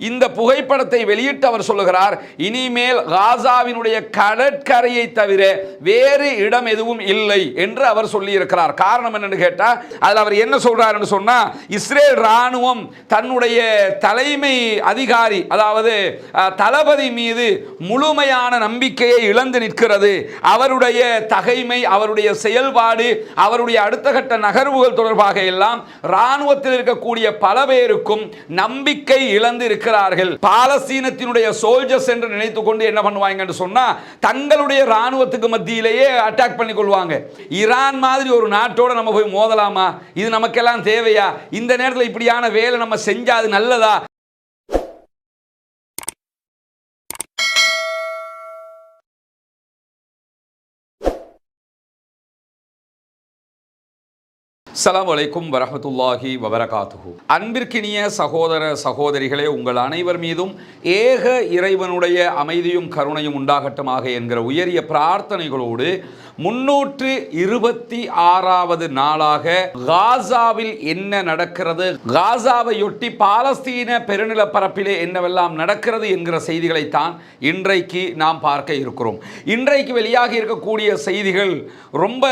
இந்த புகைப்படத்தை வெளியிட்டு அவர் சொல்லுகிறார் இனிமேல் காசாவினுடைய கடற்கரையை தவிர வேறு இடம் எதுவும் இல்லை என்று அவர் சொல்லியிருக்கிறார். காரணம் என்னன்னு கேட்டால் அதில் அவர் என்ன சொல்றாருன்னு சொன்னா இஸ்ரேல் ராணுவம் தன்னுடைய தலைமை அதிகாரி அதாவது தளபதி மீது முழுமையான நம்பிக்கையை இழந்து நிற்கிறது. அவருடைய தகைமை அவருடைய செயல்பாடு அவருடைய அடுத்த கட்ட நகர்வுகள் தொடர்பாக எல்லாம் ராணுவத்தில் இருக்கக்கூடிய பல பேருக்கும் நம்பிக்கை இழந்து இருக்கிறார்கள். பாலஸ்தீனத்தினுடைய சோல்ஜர்ஸ் என்று நினைத்து கொண்டு என்ன பண்ணுவாங்க சொன்னா தங்களுடைய ராணுவத்துக்கு மத்தியிலேயே அட்டாக் பண்ணி கொள்வாங்க. ஈரான் மாதிரி ஒரு நாட்டோட நம்ம போய் மோதலாமா? இது நமக்கெல்லாம் தேவையா? இந்த நேரத்தில் இப்படியான வேலை நம்ம செஞ்சா அது நல்லதா? அஸ்ஸலாமு வலைக்கும் வரமத்துல்லாஹி வபரகாத்துஹு. அன்பிற்கினிய சகோதர சகோதரிகளே உங்கள் அனைவர் மீதும் ஏக இறைவனுடைய அமைதியும் கருணையும் உண்டாகட்டுமாக என்கிற உயரிய பிரார்த்தனைகளோடு முன்னூற்று இருபத்தி ஆறாவது நாளாக காசாவில் என்ன நடக்கிறது காசாவையொட்டி பாலஸ்தீன பெருநிலப்பரப்பிலே என்னவெல்லாம் நடக்கிறது என்கிற செய்திகளைத்தான் இன்றைக்கு நாம் பார்க்க இருக்கிறோம். இன்றைக்கு வெளியாகி இருக்கக்கூடிய செய்திகள் ரொம்ப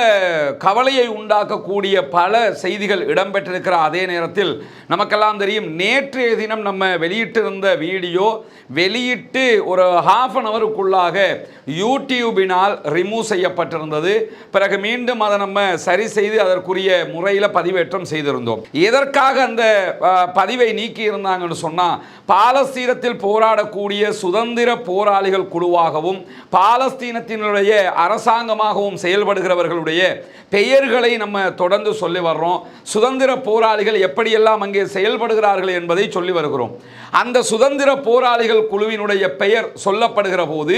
கவலையை உண்டாக்கக்கூடிய பல செய்திகள் இடம்பெற்றிருக்கிற அதே நேரத்தில் நமக்கெல்லாம் தெரியும் நேற்றைய தினம் நம்ம வெளியிட்டிருந்த வீடியோ வெளியிட்டு ஒரு ஹாஃப் அன் அவருக்குள்ளாக யூடியூபினால் ரிமூவ் செய்யப்பட்டிருந்தது. பிறகு மீண்டும் அதை நம்ம சரி செய்து அதற்குரிய முறையில் பதிவேற்றம் செய்திருந்தோம். எதற்காக அந்த பதிவை நீக்கி இருந்தாங்கன்னு சொன்னால் பாலஸ்தீனத்தில் போராடக்கூடிய சுதந்திர போராளிகள் குழுவாகவும் பாலஸ்தீனத்தினுடைய அரசாங்கமாகவும் செயல்படுகிறவர்களுடைய பெயர்களை நம்ம தொடர்ந்து சொல்லி வர்றோம். சுதந்திர போராளிகள் எப்படியெல்லாம் அங்கே செயல்படுகிறார்கள் என்பதை சொல்லி வருகிறோம். அந்த சுதந்திர போராளிகள் குழுவினுடைய பெயர் சொல்லப்படுகிற போது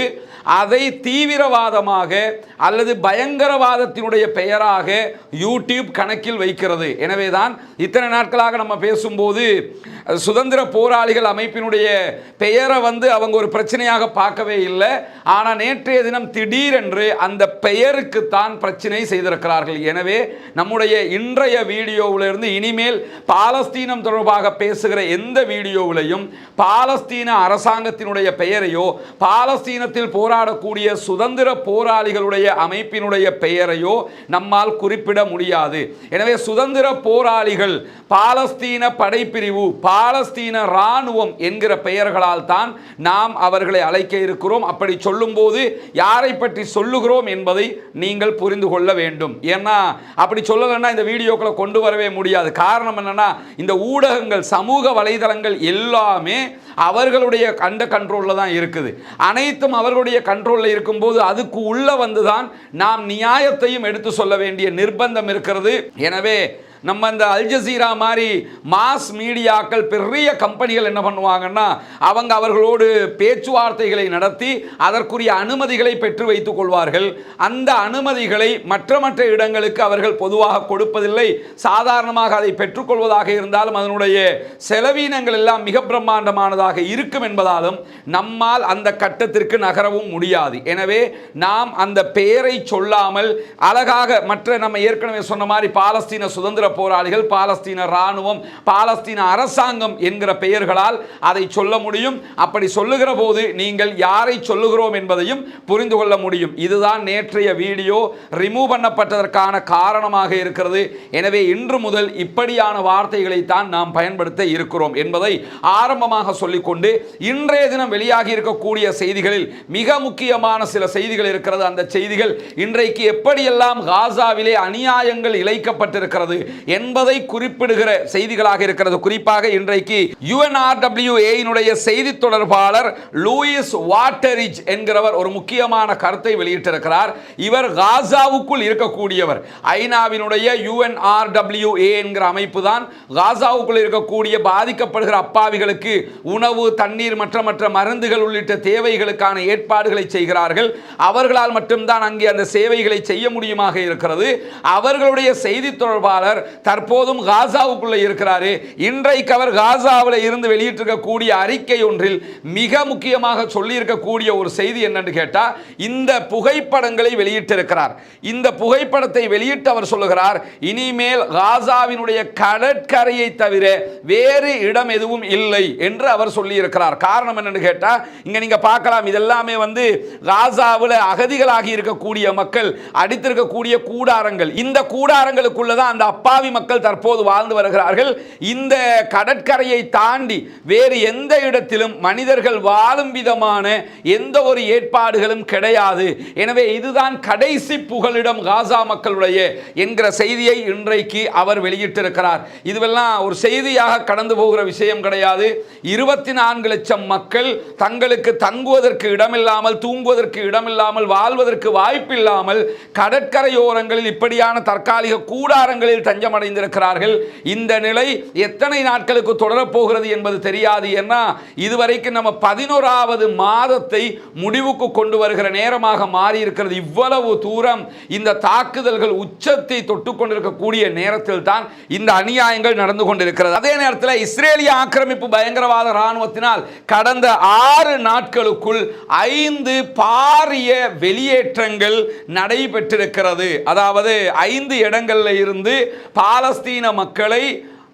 அதை தீவிரவாதமாக அல்லது பயங்கரவாதத்தினுடைய பெயராக யூடியூப் கணக்கில் வைக்கிறது. எனவே தான் இத்தனை நாட்களாக நம்ம பேசும்போது சுதந்திர போராளிகள் அமைப்பினுடைய பெயரை வந்து அவங்க ஒரு பிரச்சனையாக பார்க்கவே இல்லை. ஆனால் நேற்றைய தினம் திடீரென்று அந்த பெயருக்கு தான் பிரச்சனை செய்திருக்கிறார்கள். எனவே நம்முடைய இன்று இன்றைய வீடியோவிலிருந்து இனிமேல் பாலஸ்தீனம் தொடர்பாக பேசுகிற எந்த வீடியோவிலையும் பாலஸ்தீன அரசாங்கத்தினுடைய பெயரையோ பாலஸ்தீனத்தில் போராடக்கூடிய சுதந்திர போராளிகளுடைய அமைப்பினுடைய பெயரையோ நம்மால் குறிப்பிட முடியாது. எனவே சுதந்திர போராளிகள் பாலஸ்தீன படைப்பிரிவு பாலஸ்தீன இராணுவம் என்கிற பெயர்களால் தான் நாம் அவர்களை அழைக்க இருக்கிறோம். அப்படி சொல்லும்போது யாரை பற்றி சொல்லுகிறோம் என்பதை நீங்கள் புரிந்து கொள்ள வேண்டும். ஏன்னா அப்படி சொல்லலைன்னா இந்த வீடியோ வீடியோக்களை கொண்டு வரவே முடியாது. காரணம் என்னென்னா இந்த ஊடகங்கள் சமூக வலைதளங்கள் எல்லாமே அவர்களுடைய கண்ட கண்ட்ரோலில் தான் இருக்குது. அனைத்தும் அவர்களுடைய கண்ட்ரோலில் இருக்கும்போது அதுக்கு உள்ளே வந்து தான் நாம் நியாயத்தையும் எடுத்து சொல்ல வேண்டிய நிர்பந்தம் இருக்கிறது. எனவே நம்ம இந்த அல்ஜசீரா மாதிரி மாஸ் மீடியாக்கள் பெரிய கம்பெனிகள் என்ன பண்ணுவாங்கன்னா அவங்க அவர்களோடு பேச்சுவார்த்தைகளை நடத்தி அதற்குரிய அனுமதிகளை பெற்று வைத்துக் கொள்வார்கள். அந்த அனுமதிகளை மற்ற மற்ற இடங்களுக்கு அவர்கள் பொதுவாக கொடுப்பதில்லை. சாதாரணமாக அதை பெற்றுக்கொள்வதாக இருந்தாலும் அதனுடைய செலவீனங்கள் எல்லாம் மிக பிரம்மாண்டமானதாக இருக்கும் என்பதாலும் நம்மால் அந்த கட்டத்திற்கு நகரவும் முடியாது. எனவே நாம் அந்த பெயரை சொல்லாமல் அழகாக மற்ற நம்ம ஏற்கனவே சொன்ன மாதிரி பாலஸ்தீன சுதந்திர போராளிகள் பாலஸ்தீன இராணுவம் பாலஸ்தீன அரசாங்கம் என்கிற பெயர்களால் அதை சொல்ல முடியும். அப்படி சொல்லுகிற போது நீங்கள் யாரை சொல்லுகிறோம் என்பதையும் புரிந்து கொள்ள முடியும். இதுதான் நேற்றைய வீடியோ. ரிமூவ் பண்ணப்பட்டதற்கான காரணமாக இருக்கிறது. எனவே இன்று முதல் இப்படியான வார்த்தைகளை தான் நாம் பயன்படுத்த இருக்கிறோம் என்பதை ஆரம்பமாக சொல்லிக்கொண்டு இன்றைய தினம் வெளியாகி இருக்கக்கூடிய செய்திகளில் மிக முக்கியமான சில செய்திகள் இருக்கிறது. அந்த செய்திகள் இன்றைக்கு எப்படியெல்லாம் காசாவிலே அநியாயங்கள் இழைக்கப்பட்டிருக்கிறது என்பதை குறிப்பிடுகிற செய்திகளாக இருக்கிறது. குறிப்பாக இன்றைக்கு யுஎன்ஆர்டபிள்யூஏனுடைய செய்தி தொடர்பாளர் லூயிஸ் வாட்டரிஜ் என்கிறவர் ஒரு முக்கியமான கருத்தை வெளியிட்டிருக்கிறார். இவர் காசாவுக்குள் இருக்கக்கூடியவர். ஐநாவினுடைய யுஎன்ஆர்டபிள்யூஏ என்கிற அமைப்பு தான் காசாவுக்குள் இருக்கக்கூடிய பாதிக்கப்படுகிற அப்பாவிகளுக்கு உணவு தண்ணீர் மற்ற மற்ற மருந்துகள் உள்ளிட்ட தேவைகளுக்கான ஏற்பாடுகளை செய்கிறார்கள். அவர்களால் மட்டும்தான் அங்கே அந்த சேவைகளை செய்ய முடியுமாக இருக்கிறது. அவர்களுடைய செய்தி தொடர்பாளர் தற்போதும் காசாவுக்குள்ள இருக்கிறாரு. இன்றைக்கு அவர் காசாவில் இருந்து வெளியிட்டிருக்கக்கூடிய அறிக்கை ஒன்றில் மிக முக்கியமாக சொல்லியிருக்கக்கூடிய ஒரு செய்தி என்னன்னு கேட்டால் இந்த புகைப்படங்களை வெளியிட்டிருக்கிறார். இந்த புகைப்படத்தை வெளியிட்டு அவர் சொல்லுகிறார் இனிமேல் காசாவினுடைய கடற்கரையை தவிர வேறு இடம் எதுவும் இல்லை என்று அவர் சொல்லியிருக்கிறார். காரணம் என்னன்னு கேட்டால் இங்கே நீங்கள் பார்க்கலாம் இதெல்லாமே வந்து காசாவில் அகதிகளாகி இருக்கக்கூடிய மக்கள் அடித்திருக்கக்கூடிய கூடாரங்கள். இந்த கூடாரங்களுக்குள்ள தான் அந்த அப்பா அப்பாவி மக்கள் தற்போது வாழ்ந்து வருகிறார்கள். இந்த கடற்கரையை தாண்டி வேறு எந்த இடத்திலும் மனிதர்கள் வாழும் விதமான எந்த ஒரு ஏற்பாடுகளும் கிடையாது. எனவே இதுதான் கடைசி புகலிடம் காசா மக்களுடைய என்கிற செய்தியை இன்றைக்கு அவர் வெளியிட்டிருக்கிறார். இதுவெல்லாம் ஒரு செய்தியாக கடந்து போகிற விஷயம் கிடையாது. இருபத்தி நான்கு லட்சம் மக்கள் தங்களுக்கு தங்குவதற்கு இடமில்லாமல் தூங்குவதற்கு இடமில்லாமல் வாழ்வதற்கு வாய்ப்பில்லாமல் கடற்கரையோரங்களில் இப்படியான தற்காலிக கூடாரங்களில் தஞ்சமடைந்திருக்கிறார்கள். இந்த நிலை எத்தனை நாட்களுக்கு தொடரப்போகிறது என்பது தெரியாது. ஏன்னா இதுவரைக்கும் நம்ம பதினோராவது மாதத்தை முடிவுக்கு கொண்டு வருகிற நேரமாக மாறி இருக்கிறது இவ்வளவு தூரம் இந்த தாக்குதல்கள் உச்சத்தை தொட்டுக்கொண்டிருக்கக்கூடிய நேரத்தில் தான் இந்த அநியாயங்கள் நடந்து கொண்டிருக்கிறது. அதே நேரத்தில் இஸ்ரேலிய ஆக்கிரமிப்பு பயங்கரவாத இராணுவத்தினால் கடந்த ஆறு நாட்களுக்குள் ஐந்து பாரிய வெளியேற்றங்கள் நடைபெற்றிருக்கிறது. அதாவது ஐந்து இடங்களில் இருந்து பாலஸ்தீன மக்களை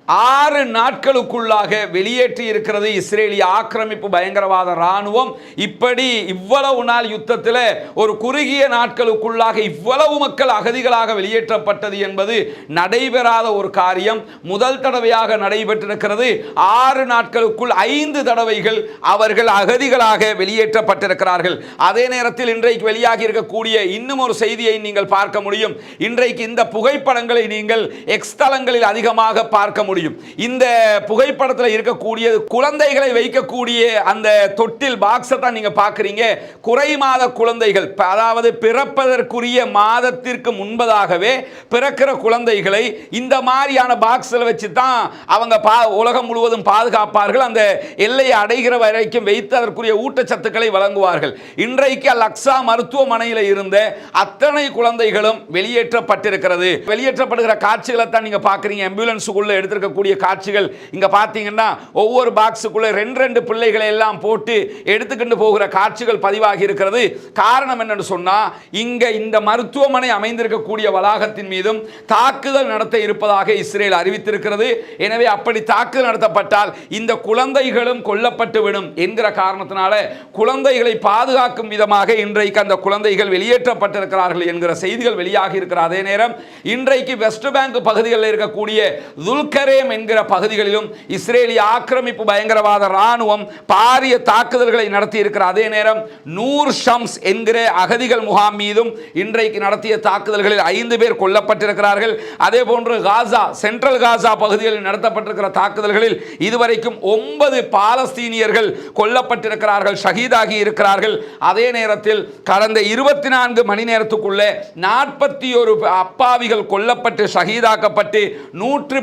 ஆறு நாட்களுக்குள்ளாக வெளியேற்றி இருக்கிறது இஸ்ரேலிய ஆக்கிரமிப்பு பயங்கரவாத இராணுவம். இப்படி இவ்வளவு நாள் யுத்தத்தில் ஒரு குறுகிய நாட்களுக்குள்ளாக இவ்வளவு மக்கள் அகதிகளாக வெளியேற்றப்பட்டது என்பது நடைபெறாத ஒரு காரியம். முதல் தடவையாக நடைபெற்றிருக்கிறது. ஆறு நாட்களுக்குள் ஐந்து தடவைகள் அவர்கள் அகதிகளாக வெளியேற்றப்பட்டிருக்கிறார்கள். அதே நேரத்தில் இன்றைக்கு வெளியாகி இருக்கக்கூடிய இன்னும் ஒரு செய்தியை நீங்கள் பார்க்க முடியும். இன்றைக்கு இந்த புகைப்படங்களை நீங்கள் எக்ஸ்தலங்களில் அதிகமாக பார்க்க முடியும். முடியும். இந்த புகைப்படத்தில் இருக்கக்கூடிய குழந்தைகளை வைக்கக்கூடிய அந்த தொட்டில் பாக்ஸை தான் நீங்க பார்க்குறீங்க. குறை மாத குழந்தைகள் அதாவது பிறப்பதற்குரிய மாதத்திற்கு முன்பதாகவே பிறக்கிற குழந்தைகளை இந்த மாதிரியான பாக்ஸில் வச்சு தான் அவங்க பா உலகம் முழுவதும் பாதுகாப்பார்கள். அந்த எல்லையை அடைகிற வரைக்கும் வைத்து அதற்குரிய ஊட்டச்சத்துக்களை வழங்குவார்கள். இன்றைக்கு லக்ஸா மருத்துவமனையில் இருந்த அத்தனை குழந்தைகளும் வெளியேற்றப்பட்டிருக்கிறது. வெளியேற்றப்படுகிற காட்சிகளை தான் நீங்க பார்க்குறீங்க. ஆம்புலன்ஸுக்குள்ள இருக்கக்கூடிய காட்சிகள். இங்கே பார்த்தீங்கன்னா ஒவ்வொரு பாக்ஸுக்குள்ளே ரெண்டு ரெண்டு பிள்ளைகளை எல்லாம் போட்டு எடுத்துக்கிட்டு போகிற காட்சிகள் பதிவாகி இருக்கிறது. காரணம் என்னன்னு சொன்னால் இங்கே இந்த மருத்துவமனை அமைந்திருக்கக்கூடிய வளாகத்தின் மீதும் தாக்குதல் நடத்த இருப்பதாக இஸ்ரேல் அறிவித்திருக்கிறது. எனவே அப்படி தாக்குதல் நடத்தப்பட்டால் இந்த குழந்தைகளும் கொல்லப்பட்டு விடும் என்கிற காரணத்தினால குழந்தைகளை பாதுகாக்கும் விதமாக இன்றைக்கு அந்த குழந்தைகள் வெளியேற்றப்பட்டிருக்கிறார்கள் என்கிற செய்திகள் வெளியாகி இருக்கிற அதே நேரம் இன்றைக்கு வெஸ்ட் பேங்க் பகுதிகளில் இருக்கக்கூடிய துல்கர் துல்கரேம் என்கிற பகுதிகளிலும் இஸ்ரேலிய ஆக்கிரமிப்பு பயங்கரவாத ராணுவம் பாரிய தாக்குதல்களை நடத்தி இருக்கிற அதே நேரம் நூர் ஷம்ஸ் என்கிற அகதிகள் முகாம் மீதும் இன்றைக்கு நடத்திய தாக்குதல்களில் ஐந்து பேர் கொல்லப்பட்டிருக்கிறார்கள். அதே போன்று காசா சென்ட்ரல் காசா பகுதிகளில் நடத்தப்பட்டிருக்கிற தாக்குதல்களில் இதுவரைக்கும் ஒன்பது பாலஸ்தீனியர்கள் கொல்லப்பட்டிருக்கிறார்கள் ஷஹீதாகி இருக்கிறார்கள். அதே நேரத்தில் கடந்த இருபத்தி நான்கு மணி நேரத்துக்குள்ளே நாற்பத்தி ஒரு அப்பாவிகள் கொல்லப்பட்டு ஷஹீதாக்கப்பட்டு நூற்று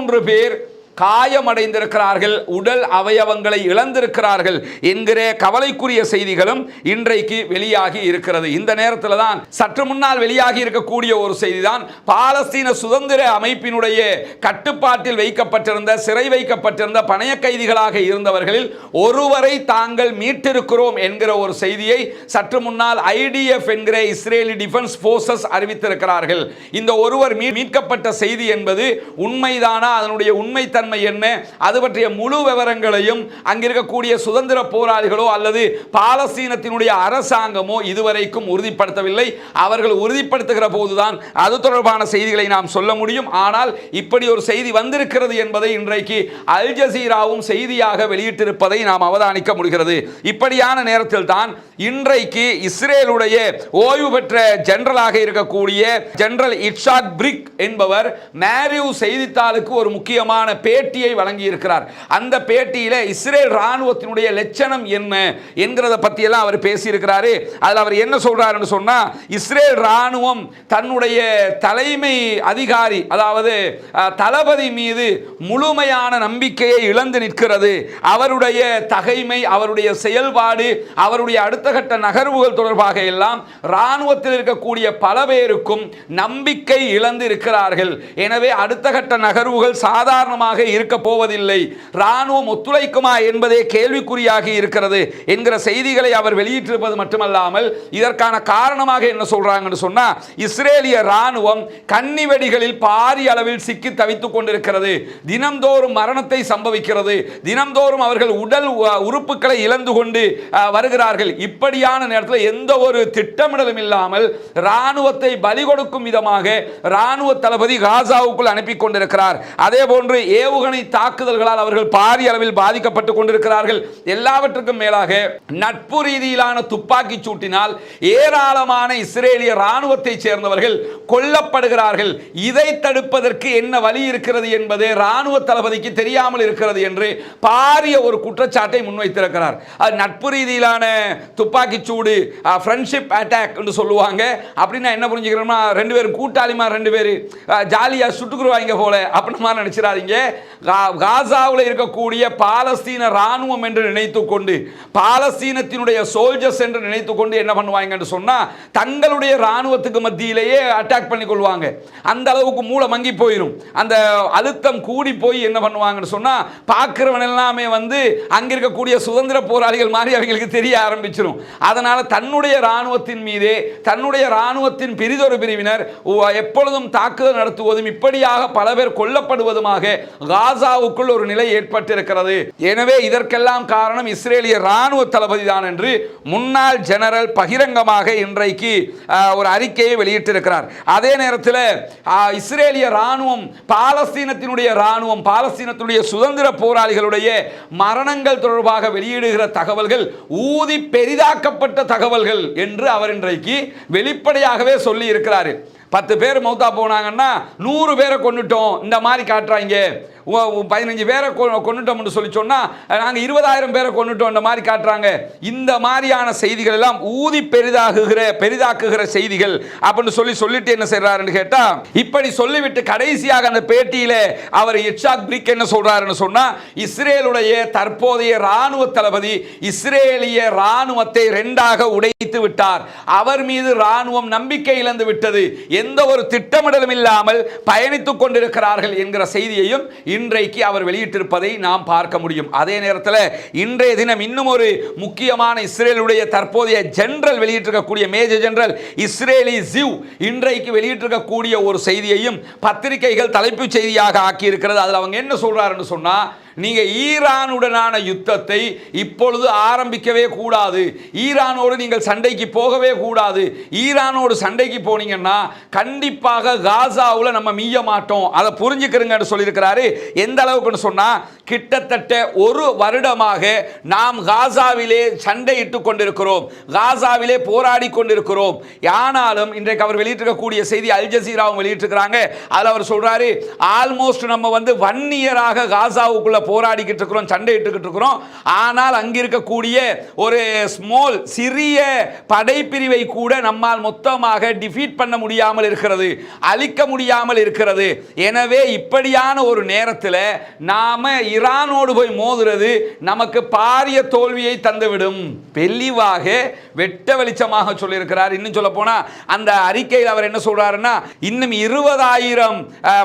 பதிமூன்று பேர் காயமடைந்திருக்கிறார்கள் உடல் அவயவங்களை இழந்திருக்கிறார்கள் என்கிற கவலைக்குரிய செய்திகளும் இன்றைக்கு வெளியாகி இருக்கிறது. இந்த நேரத்தில் தான் சற்று முன்னால் வெளியாகி இருக்கக்கூடிய ஒரு செய்தி தான் பாலஸ்தீன சுதந்திர அமைப்பினுடைய கட்டுப்பாட்டில் வைக்கப்பட்டிருந்த சிறை வைக்கப்பட்டிருந்த பணைய கைதிகளாக இருந்தவர்களில் ஒருவரை தாங்கள் மீட்டிருக்கிறோம் என்கிற ஒரு செய்தியை சற்று முன்னால் ஐடிஎஃப் என்கிற இஸ்ரேலி டிஃபென்ஸ் போர்சஸ் அறிவித்திருக்கிறார்கள். இந்த ஒருவர் மீ- மீட்கப்பட்ட செய்தி என்பது உண்மைதானா? அதனுடைய உண்மைத்தன்மை என்ன? அது பற்றிய முழு விவரங்களையும் அங்கிருக்கக்கூடிய சுதந்திர போராளிகளோ அல்லது பாலஸ்தீனத்தினுடைய அரசாங்கமோ இதுவரைக்கும் உறுதிப்படுத்தவில்லை. அவர்கள் உறுதிப்படுத்துகிற போதுதான் அது தொடர்பான செய்திகளை நாம் சொல்ல முடியும். ஆனால் இப்படி ஒரு செய்தி வந்திருக்கிறது என்பதை இன்றைக்கு அல் ஜசீராவும் செய்தியாக வெளியிட்டிருப்பதை நாம் அவதானிக்க முடிகிறது. இப்படியான நேரத்தில் தான் இன்றைக்கு இஸ்ரேலுடைய ஓய்வு பெற்ற ஜெனரலாக இருக்கக்கூடிய ஜெனரல் இட்ஷாக் பிரிக் என்பவர் மேரியூ செய்தித்தாளுக்கு ஒரு முக்கியமான பேட்டியை வழங்கி இருக்கிறார் அந்த பேட்டியில் இஸ்ரேல் இராணுவத்தினுடைய லட்சணம் என்ன என்கிறத பற்றியெல்லாம் அவர் பேசியிருக்கிறாரு. அதில் அவர் என்ன சொல்கிறாருன்னு சொன்னா இஸ்ரேல் ராணுவம் தன்னுடைய தலைமை அதிகாரி அதாவது தளபதி மீது முழுமையான நம்பிக்கையை இழந்து நிற்கிறது. அவருடைய தகைமை அவருடைய செயல்பாடு அவருடைய அடுத்த கட்ட நகர்வுகள் தொடர்பாக எல்லாம் இராணுவத்தில் இருக்கக்கூடிய பல பேருக்கும் நம்பிக்கை இழந்து இருக்கிறார்கள். எனவே அடுத்த கட்ட நகர்வுகள் சாதாரணமாக இருக்க போவதில்லை. இராணுவம் ஒத்துழைக்குமா என்பதே கேள்விக்குறியாக இருக்கிறது என்கிற செய்திகளை அவர் வெளியிட்டிருப்பது மட்டுமல்லாமல் இதற்கான காரணமாக என்ன சொல்றாங்கன்னு சொன்னா இஸ்ரேலிய ராணுவம் கன்னி வெடிகளில் பாரிய அளவில் சிக்கி தவித்துக் கொண்டிருக்கிறது. தினம்தோறும் மரணத்தை சம்பவிக்கிறது. தினம்தோறும் அவர்கள் உடல் உறுப்புகளை இழந்து கொண்டு வருகிறார்கள். இப்படியான நேரத்தில் எந்த ஒரு திட்டமிடலும் இல்லாமல் ராணுவத்தை பலி கொடுக்கும் விதமாக ராணுவ தளபதி காசாவுக்குள் அனுப்பி கொண்டிருக்கிறார். அதே போன்று ஏ ஏவுகணை தாக்குதல்களால் அவர்கள் பாரிய அளவில் பாதிக்கப்பட்டு கொண்டிருக்கிறார்கள். எல்லாவற்றுக்கும் மேலாக நட்பு ரீதியிலான துப்பாக்கி சூட்டினால் ஏராளமான இஸ்ரேலிய ராணுவத்தை சேர்ந்தவர்கள் கொல்லப்படுகிறார்கள். இதை தடுப்பதற்கு என்ன வழி இருக்கிறது என்பது ராணுவ தளபதிக்கு தெரியாமல் இருக்கிறது என்று பாரிய ஒரு குற்றச்சாட்டை முன்வைத்திருக்கிறார். அது நட்பு ரீதியிலான துப்பாக்கி சூடு ஃப்ரெண்ட்ஷிப் அட்டாக் என்று சொல்லுவாங்க. அப்படின்னா என்ன புரிஞ்சுக்கிறோம்னா ரெண்டு பேரும் கூட்டாளிமா ரெண்டு பேர் ஜாலியாக சுட்டுக்குருவாங்க போல அப்படின்னு மாதிரி காசாவில் இருக்கக்கூடிய பாலஸ்தீன ராணுவம் என்று நினைத்து கொண்டு பாலஸ்தீனத்தினுடைய சோல்ஜர்ஸ் என்று நினைத்து கொண்டு என்ன பண்ணுவாங்கன்னு சொன்னால் தங்களுடைய ராணுவத்துக்கு மத்தியிலேயே அட்டாக் பண்ணி கொள்வாங்க அந்த அளவுக்கு மூளை மங்கி போயிடும் அந்த அழுத்தம் கூடி போய் என்ன பண்ணுவாங்கன்னு சொன்னால் பார்க்குறவன் எல்லாமே வந்து அங்கே இருக்கக்கூடிய சுதந்திர போராளிகள் மாதிரி அவங்களுக்கு தெரிய ஆரம்பிச்சிடும் அதனால் தன்னுடைய ராணுவத்தின் மீதே தன்னுடைய ராணுவத்தின் பிரிதொரு பிரிவினர் எப்பொழுதும் தாக்குதல் நடத்துவதும் இப்படியாக பல பேர் கொல்லப்படுவதுமாக காசாவுக்குள் ஒரு நிலை ஏற்பட்டிருக்கிறது. எனவே இதற்கெல்லாம் காரணம் இஸ்ரேலிய ராணுவ தளபதி தான் என்று முன்னாள் ஜெனரல் பகிரங்கமாக இன்றைக்கு ஒரு அறிக்கையை வெளியிட்டிருக்கிறார். அதே நேரத்தில் இஸ்ரேலிய ராணுவம் பாலஸ்தீனத்தினுடைய ராணுவம் பாலஸ்தீனத்தினுடைய சுதந்திர போராளிகளுடைய மரணங்கள் தொடர்பாக வெளியிடுகிற தகவல்கள் ஊதி பெரிதாக்கப்பட்ட தகவல்கள் என்று அவர் இன்றைக்கு வெளிப்படையாகவே சொல்லி இருக்கிறார் பத்து பேர் மௌத்தா போனாங்கன்னா நூறு பேரை கொண்டுட்டோம் இந்த மாதிரி காட்டுறாங்க. பதினஞ்சு பேரை கொண்டுட்டோம்னு கொன்னுட்டோம்னு சொல்லி சொன்னால் நாங்கள் இருபதாயிரம் பேரை கொண்டுட்டோம் இந்த மாதிரி காட்டுறாங்க. இந்த மாதிரியான செய்திகள் எல்லாம் ஊதி பெரிதாகுகிற பெரிதாக்குகிற செய்திகள் அப்படின்னு சொல்லி சொல்லிட்டு என்ன செய்றாருன்னு கேட்டால் இப்படி சொல்லிவிட்டு கடைசியாக அந்த பேட்டியில் அவர் இட்ஷாக் பிரிக் என்ன சொல்றாருன்னு சொன்னா இஸ்ரேலுடைய தற்போதைய ராணுவ தளபதி இஸ்ரேலிய ராணுவத்தை ரெண்டாக உடைத்து விட்டார். அவர் மீது ராணுவம் நம்பிக்கை இழந்து விட்டது. எந்த ஒரு திட்டமிடலும் இல்லாமல் பயணித்துக் கொண்டிருக்கிறார்கள் என்கிற செய்தியையும் இன்றைக்கு அவர் வெளியிட்டிருப்பதை நாம் பார்க்க முடியும். அதே நேரத்தில் இன்றைய தினம் இன்னும் ஒரு முக்கியமான இஸ்ரேலுடைய தற்போதைய ஜெனரல் வெளியிட்டிருக்கக்கூடிய மேஜர் ஜெனரல் இஸ்ரேலி ஜிவ் இன்றைக்கு வெளியிட்டிருக்கக்கூடிய ஒரு செய்தியையும் பத்திரிகைகள் தலைப்புச் செய்தியாக ஆக்கியிருக்கிறது. அதில் அவங்க என்ன சொல்கிறாருன்னு சொன்னா நீங்கள் ஈரானுடனான யுத்தத்தை இப்பொழுது ஆரம்பிக்கவே கூடாது. ஈரானோடு நீங்கள் சண்டைக்கு போகவே கூடாது. ஈரானோடு சண்டைக்கு போனீங்கன்னா கண்டிப்பாக காசாவில் நம்ம மீய மாட்டோம். அதை புரிஞ்சுக்கிறங்கன்னு சொல்லியிருக்கிறாரு. எந்த அளவுக்குன்னு சொன்னால் கிட்டத்தட்ட ஒரு வருடமாக நாம் காசாவிலே சண்டையிட்டு கொண்டிருக்கிறோம். காசாவிலே போராடி கொண்டிருக்கிறோம். ஆனாலும் இன்றைக்கு அவர் வெளியிட்டிருக்கக்கூடிய செய்தி அல் ஜசீராவும் வெளியிட்டிருக்கிறாங்க. அதில் அவர் சொல்கிறாரு ஆல்மோஸ்ட் நம்ம வந்து ஒன் இயராக காசாவுக்குள்ளே போராடிக்கிட்டு இருக்கிறோம் சண்டையிட்டுக்கிட்டு இருக்கிறோம். ஆனால் அங்கிருக்கக்கூடிய ஒரு ஸ்மால் சிறிய படைப்பிரிவை கூட நம்மால் மொத்தமாக டிஃபீட் பண்ண முடியாமல் இருக்கிறது அழிக்க முடியாமல் இருக்கிறது. எனவே இப்படியான ஒரு நேரத்தில் நாம் ஈரானோடு போய் மோதுறது நமக்கு பாரிய தோல்வியை தந்துவிடும். தெளிவாக வெட்ட வெளிச்சமாக சொல்லியிருக்கிறார். இன்னும் சொல்ல போனா அந்த அறிக்கையில் அவர் என்ன சொல்றாருன்னா இன்னும் இருபதாயிரம்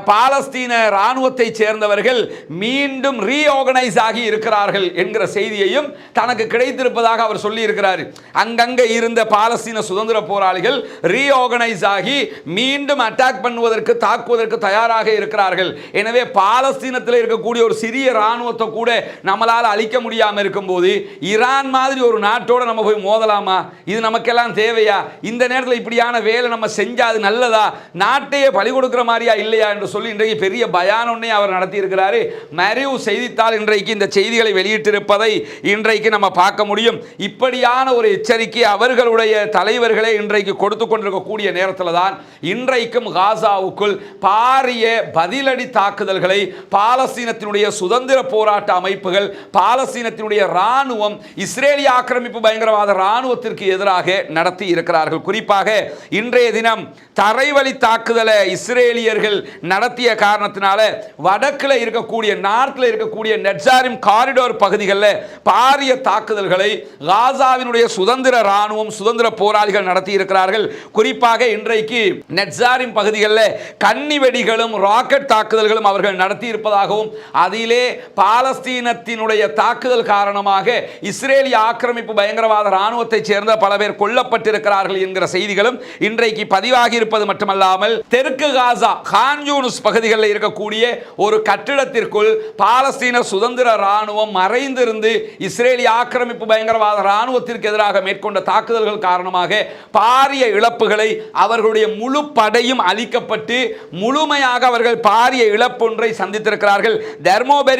பாலஸ்தீன ராணுவத்தை சேர்ந்தவர்கள் மீண்டும் ரீஆர்கனைஸ் ஆகி இருக்கிறார்கள் என்கிற செய்தியையும் தனக்கு கிடைத்திருப்பதாக அவர் சொல்லி இருக்கிறார் அங்கங்க இருந்த பாலஸ்தீன சுதந்திர போராளிகள் ரீஆர்கனைஸ் ஆகி மீண்டும் அட்டாக் பண்ணுவதற்கு தாக்குவதற்கு தயாராக இருக்கிறார்கள். எனவே பாலஸ்தீனத்தில் இருக்கக்கூடிய ஒரு சிறிய இராணுவத்தை கூட நம்மளால் அழிக்க முடியாமல் இருக்கும்போது ஈரான் மாதிரி ஒரு நாட்டோட நம்ம போய் மோதலாமா? இது நமக்கெல்லாம் தேவையா? இந்த நேரத்தில் இப்படியான வேலை நம்ம செஞ்சா அது நல்லதா? நாட்டையே பலி கொடுக்குற மாதிரியா இல்லையா என்று சொல்லி இன்றைக்கு பெரிய பயானொன்னே அவர் நடத்தியிருக்கிறாரு. மரிவு செய்தித்தாள் இன்றைக்கு இந்த செய்திகளை வெளியிட்டிருப்பதை இன்றைக்கு நம்ம பார்க்க முடியும். இப்படியான ஒரு எச்சரிக்கை அவர்களுடைய தலைவர்களே இன்றைக்கு கொடுத்து கொண்டிருக்கக்கூடிய நேரத்தில் தான் இன்றைக்கும் காசாவுக்குள் பாரிய பதிலடி தாக்குதல்களை பாலஸ்தீனத்தினுடைய சுதந்திர போராட்ட அமைப்புகள் பாலஸ்தீனத்தினுடைய ராணுவம் இஸ்ரேலிய ஆக்கிரமிப்பு பயங்கரவாத ராணுவத்திற்கு எதிராக நடத்தி இருக்கிறார்கள். குறிப்பாக இன்றைய தினம் தரைவழி தாக்குதலை இஸ்ரேலியர்கள் நடத்திய காரணத்தினால வடக்கில் இருக்கக்கூடிய நார்த்தில் இருக்கக்கூடிய நெட்சாரிம் காரிடோர் பகுதிகளில் பாரிய தாக்குதல்களை காசாவினுடைய சுதந்திர ராணுவம் சுதந்திர போராளிகள் நடத்தி இருக்கிறார்கள். குறிப்பாக இன்றைக்கு நெட்சாரிம் பகுதிகளில் கன்னி வெடிகளும் ராக்கெட் தாக்குதல்களும் அவர்கள் நடத்தி இருப்பதாகவும் அதிலே பாலஸ்தீனத்தினுடைய தாக்குதல் காரணமாக இஸ்ரேலிய ஆக்கிரமிப்பு பயங்கரவாத இராணுவத்தைச் சேர்ந்த பல பேர் கொல்லப்பட்டிருக்கிறார்கள் என்கிற செய்திகளும் இன்றைக்கு பதிவாகி இருப்பது மட்டுமல்லாமல் தெற்கு காசா கான்யூனுஸ் பகுதிகளில் இருக்கக்கூடிய ஒரு கட்டிடத்திற்குள் பாலஸ்தீன சுதந்திர இராணுவம் மறைந்திருந்து இஸ்ரேலிய ஆக்கிரமிப்பு பயங்கரவாத இராணுவத்திற்கு எதிராக மேற்கொண்ட தாக்குதல்கள் காரணமாக பாரிய இழப்புகளை அவர்களுடைய முழு படையும் அளிக்கப்பட்டு முழுமையாக அவர்கள் பாரிய இழப்பொன்றை சந்தித்திருக்கிறார்கள்.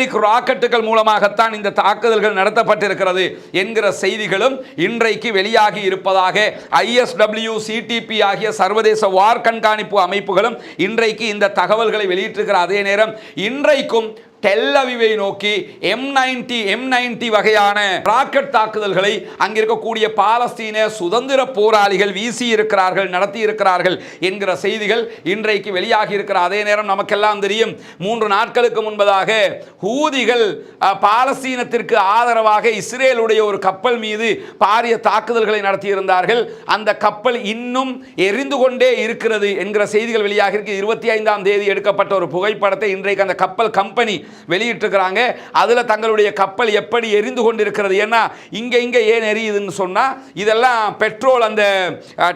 தெர்மோபெரிக் ராக்கெட்டுகள் மூலமாகத்தான் இந்த தாக்குதல்கள் நடத்தப்பட்டிருக்கிறது என்கிற செய்திகளும் இன்றைக்கு வெளியாகி இருப்பதாக ஐஎஸ்டபிள்யூ சிடிபி ஆகிய சர்வதேச வார் கண்காணிப்பு அமைப்புகளும் இன்றைக்கு இந்த தகவல்களை வெளியிட்டிருக்கிற அதே நேரம் இன்றைக்கும் டெல்லவிவை நோக்கி எம் நைன்டி எம் நைன்டி வகையான ராக்கெட் தாக்குதல்களை அங்கே இருக்கக்கூடிய பாலஸ்தீன சுதந்திர போராளிகள் வீசி இருக்கிறார்கள் நடத்தி இருக்கிறார்கள் என்கிற செய்திகள் இன்றைக்கு வெளியாகி இருக்கிற அதே நேரம் நமக்கெல்லாம் தெரியும். மூன்று நாட்களுக்கு முன்பதாக ஹூதிகள் பாலஸ்தீனத்திற்கு ஆதரவாக இஸ்ரேலுடைய ஒரு கப்பல் மீது பாரிய தாக்குதல்களை நடத்தியிருந்தார்கள். அந்த கப்பல் இன்னும் எரிந்து கொண்டே இருக்கிறது என்கிற செய்திகள் வெளியாக இருக்கு. இருபத்தி ஐந்தாம் தேதி எடுக்கப்பட்ட ஒரு புகைப்படத்தை இன்றைக்கு அந்த கப்பல் கம்பெனி வெளியிட்டிருக்கிறாங்க. அதில் தங்களுடைய கப்பல் எப்படி எரிந்து கொண்டிருக்கிறது? ஏன்னா இங்கே இங்கே ஏன் எரியுதுன்னு சொன்னால் இதெல்லாம் பெட்ரோல் அந்த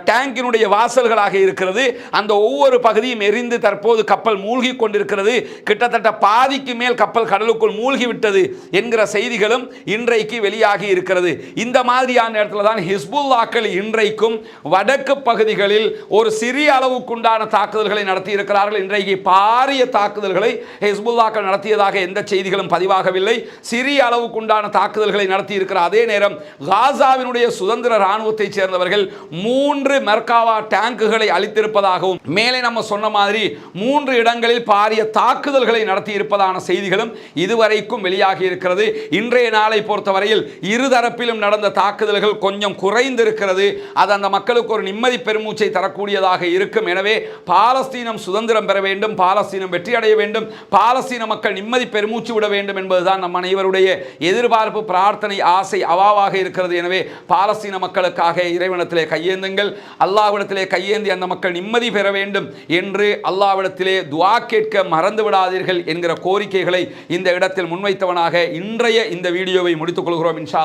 டேங்கினுடைய வாசல்களாக இருக்கிறது. அந்த ஒவ்வொரு பகுதியும் எரிந்து தற்போது கப்பல் மூழ்கி கொண்டிருக்கிறது. கிட்டத்தட்ட பாதிக்கு மேல் கப்பல் கடலுக்குள் மூழ்கி விட்டது என்கிற செய்திகளும் இன்றைக்கு வெளியாகி இருக்கிறது. இந்த மாதிரியான இடத்துல தான் ஹிஸ்புல்லாக்கள் இன்றைக்கும் வடக்கு பகுதிகளில் ஒரு சிறிய அளவுக்குண்டான தாக்குதல்களை நடத்தி இருக்கிறார்கள் இன்றைக்கு பாரிய தாக்குதல்களை ஹிஸ்புல்லாக்கள் நடத்தியது நடத்தியதாக எந்த செய்திகளும் பதிவாகவில்லை. சிறிய அளவுக்குண்டான தாக்குதல்களை நடத்தி இருக்கிற அதே நேரம் காசாவினுடைய சுதந்திர ராணுவத்தைச் சேர்ந்தவர்கள் மூன்று மெர்காவா டேங்குகளை அளித்திருப்பதாகவும் மேலே நம்ம சொன்ன மாதிரி மூன்று இடங்களில் பாரிய தாக்குதல்களை நடத்தி இருப்பதான செய்திகளும் இதுவரைக்கும் வெளியாகி இருக்கிறது. இன்றைய நாளை பொறுத்தவரையில் இருதரப்பிலும் நடந்த தாக்குதல்கள் கொஞ்சம் குறைந்திருக்கிறது. அது அந்த மக்களுக்கு ஒரு நிம்மதி பெருமூச்சை தரக்கூடியதாக இருக்கும். எனவே பாலஸ்தீனம் சுதந்திரம் பெற வேண்டும் பாலஸ்தீனம் வெற்றி அடைய வேண்டும் பாலஸ்தீன மக்கள் நிம்மதி நிம்மதி பெருமூச்சு விட வேண்டும் என்பதுதான் நம் அனைவருடைய எதிர்பார்ப்பு பிரார்த்தனை ஆசை அவாவாக இருக்கிறது. எனவே பாலஸ்தீன மக்களுக்காக இறைவனத்திலே கையேந்துங்கள். அல்லாவிடத்திலே கையேந்தி அந்த மக்கள் நிம்மதி பெற வேண்டும் என்று அல்லாவிடத்திலே துவா கேட்க மறந்து விடாதீர்கள் என்கிற கோரிக்கைகளை இந்த இடத்தில் முன்வைத்தவனாக இன்றைய இந்த வீடியோவை முடித்துக் கொள்கிறோம் இன்ஷா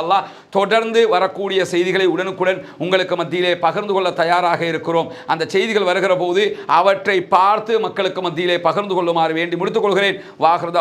தொடர்ந்து வரக்கூடிய செய்திகளை உடனுக்குடன் உங்களுக்கு மத்தியிலே பகிர்ந்து கொள்ள தயாராக இருக்கிறோம். அந்த செய்திகள் வருகிற போது அவற்றை பார்த்து மக்களுக்கு மத்தியிலே பகிர்ந்து கொள்ளுமாறு வேண்டி முடித்துக் கொள்கிறேன். வாஹ்ரத்.